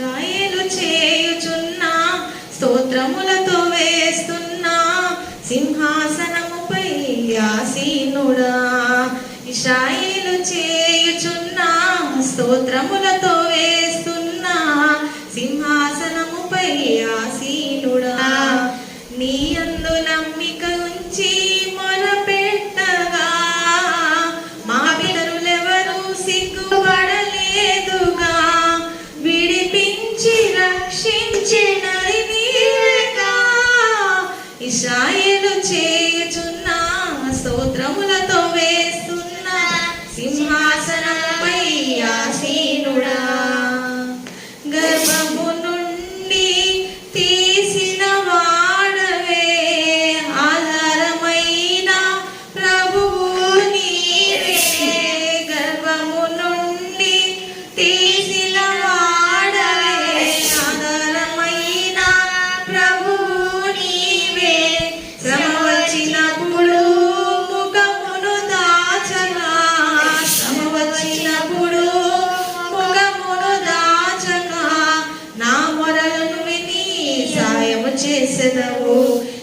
ఇజ్రాయేలు చేయుచున్నా స్తోత్రములతో వేస్తున్నా సింహాసనముపై ఆసీనుడా. ఇస్రాయేలు చేయుచున్నా స్తోత్రములతో వేస్తున్నా సింహాసనముపై ఆసీ స్తోత్రములతో చేసెదవు.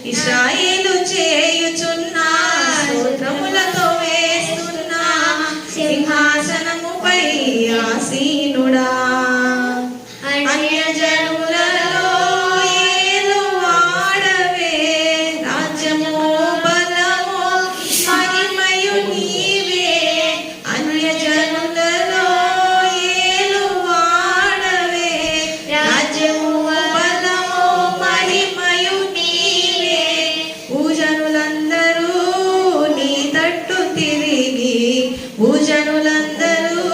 ఇస్రాయేలు చేయుచున్నా స్తోత్రములతో వేస్తున్నా సింహాసనముపై ఆసీనుడా. అన్యజనులలో భూజనులందరూ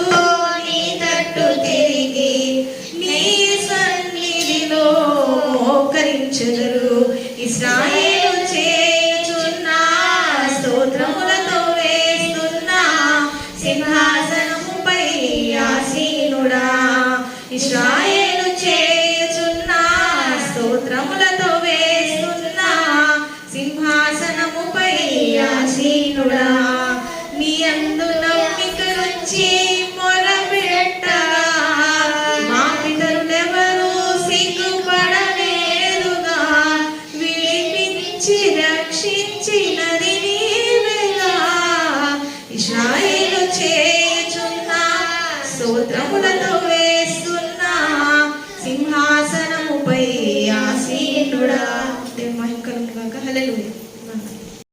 నీ తట్టు తిరిగి నీ సన్నిధిలో మోకరించెదరు. ఇస్రాయేలు చేయుచున్న స్తోత్రములతో వేస్తున్న సింహాసనముపై ఆసీనుడా. ఇస్రాయేలు వచ్చి మొర పెట్టరా. మా పితరులెవరు సిగ్గుపడలేదుగా. విడిపించి రక్షించినది నీవేగా. ఇస్రాయేలు చేయుచున్న స్తోత్రములతో వేస్తున్న సింహాసనముపై ఆసీనుడా. మహికలుగా కలలు